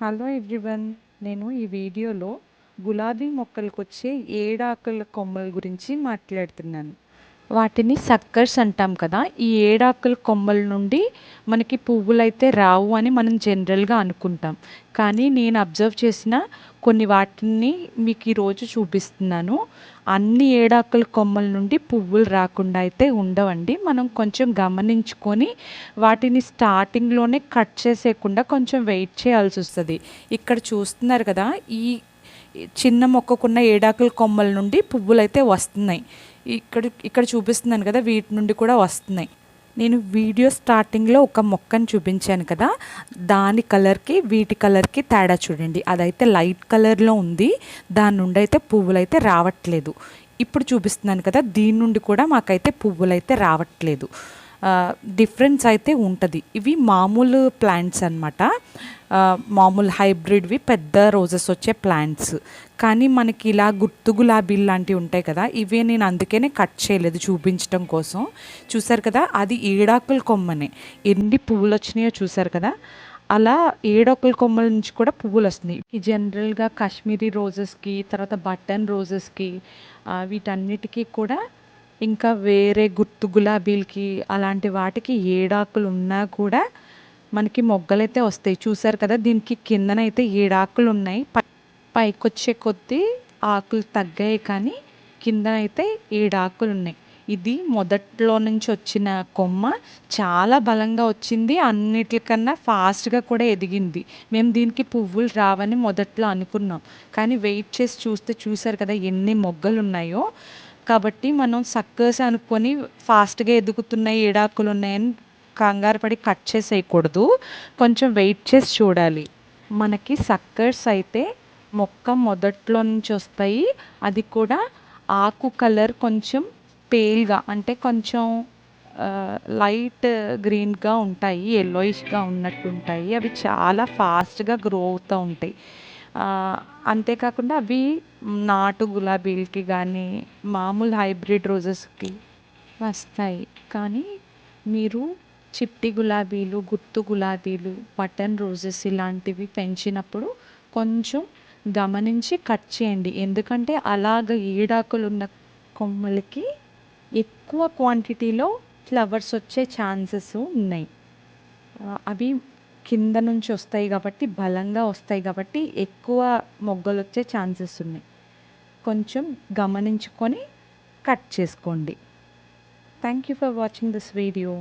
Hello everyone నేను ఈ వీడియోలో గులాబీ మొక్కలకు వచ్చే ఏడాకుల కొమ్మల గురించి మాట్లాడుతున్నాను. వాటిని సక్కర్స్ అంటాం కదా. ఈ ఏడాకుల కొమ్మల నుండి మనకి పువ్వులు అయితే రావు అని మనం జనరల్గా అనుకుంటాం. కానీ నేను అబ్జర్వ్ చేసిన కొన్ని వాటిని మీకు ఈరోజు చూపిస్తున్నాను. అన్ని ఏడాకుల కొమ్మల నుండి పువ్వులు రాకుండా అయితే ఉండవండి. మనం కొంచెం గమనించుకొని వాటిని స్టార్టింగ్లోనే కట్ చేసేయకుండా కొంచెం వెయిట్ చేయాల్సి వస్తుంది. ఇక్కడ చూస్తున్నారు కదా ఈ చిన్న మొక్కకున్న ఏడాకుల కొమ్మల నుండి పువ్వులు అయితే వస్తున్నాయి. ఇక్కడ ఇక్కడ చూపిస్తున్నాను కదా వీటి నుండి కూడా వస్తున్నాయి. నేను వీడియో స్టార్టింగ్లో ఒక మొక్కను చూపించాను కదా దాని కలర్కి వీటి కలర్కి తేడా చూడండి. అదైతే లైట్ కలర్లో ఉంది దాని నుండి అయితే పువ్వులు అయితే రావట్లేదు. ఇప్పుడు చూపిస్తున్నాను కదా దీని నుండి కూడా మాకైతే పువ్వులు అయితే రావట్లేదు. డిఫరెన్స్ అయితే ఉంటుంది. ఇవి మామూలు ప్లాంట్స్ అనమాట మామూలు హైబ్రిడ్వి పెద్ద రోజెస్ వచ్చే ప్లాంట్స్ కానీ మనకి ఇలా గుర్తు గులాబీలు లాంటివి ఉంటాయి కదా ఇవే నేను అందుకనే కట్ చేయలేదు చూపించడం కోసం. చూసారు కదా అది ఏడాకుల కొమ్మనే. ఎన్ని పువ్వులు వచ్చినాయో చూసారు కదా అలా ఏడొకల కొమ్మల నుంచి కూడా పువ్వులు వస్తున్నాయి. ఈ జనరల్గా కాశ్మీరీ రోజెస్కి తర్వాత బటన్ రోజెస్కి వీటన్నిటికీ కూడా ఇంకా వేరే గుర్తు గులాబీలకి అలాంటి వాటికి ఏడాకులు ఉన్నా కూడా మనకి మొగ్గలైతే వస్తాయి. చూసారు కదా దీనికి కిందనైతే ఏడాకులు ఉన్నాయి పైకి వచ్చే కొద్దీ ఆకులు తగ్గాయి కానీ కిందనైతే ఏడాకులు ఉన్నాయి ఇది మొదట్లో నుంచి వచ్చిన కొమ్మ చాలా బలంగా వచ్చింది అన్నిటికన్నా ఫాస్ట్గా కూడా ఎదిగింది. మేము దీనికి పువ్వులు రావని మొదట్లో అనుకున్నాం. కానీ వెయిట్ చేసి చూస్తే చూసారు కదా ఎన్ని మొగ్గలు ఉన్నాయో కాబట్టి మనం సక్కర్స్ అనుకొని ఫాస్ట్గా ఎదుగుతున్నాయి ఏడాకులు ఉన్నాయని కంగారు పడి కట్ చేసేయకూడదు. కొంచెం వెయిట్ చేసి చూడాలి. మనకి సక్కర్స్ అయితే మొక్క మొదట్లో నుంచి వస్తాయి. అది కూడా ఆకు కలర్ కొంచెం పేల్గా అంటే కొంచెం లైట్ గ్రీన్గా ఉంటాయి ఎల్లోయిష్గా ఉన్నట్టు ఉంటాయి. అవి చాలా ఫాస్ట్గా గ్రో అవుతూ ఉంటాయి. అంతేకాకుండా అవి నాటు గులాబీలకి కానీ మామూలు హైబ్రిడ్ రోజెస్కి వస్తాయి. కానీ మీరు చిట్టి గులాబీలు గుత్తు గులాబీలు బటన్ రోజెస్ ఇలాంటివి పెంచినప్పుడు కొంచెం గమనించి కట్ చేయండి. ఎందుకంటే అలాగ ఈడాకులు ఉన్న కొమ్మలకి ఎక్కువ క్వాంటిటీలో ఫ్లవర్స్ వచ్చే ఛాన్సెస్ ఉన్నాయి. అవి కింద నుంచి వస్తాయి కాబట్టి బలంగా వస్తాయి కాబట్టి ఎక్కువ మొగ్గలు వచ్చే ఛాన్సెస్ ఉన్నాయి. కొంచెం గమనించుకొని కట్ చేసుకోండి. Thank you for watching this video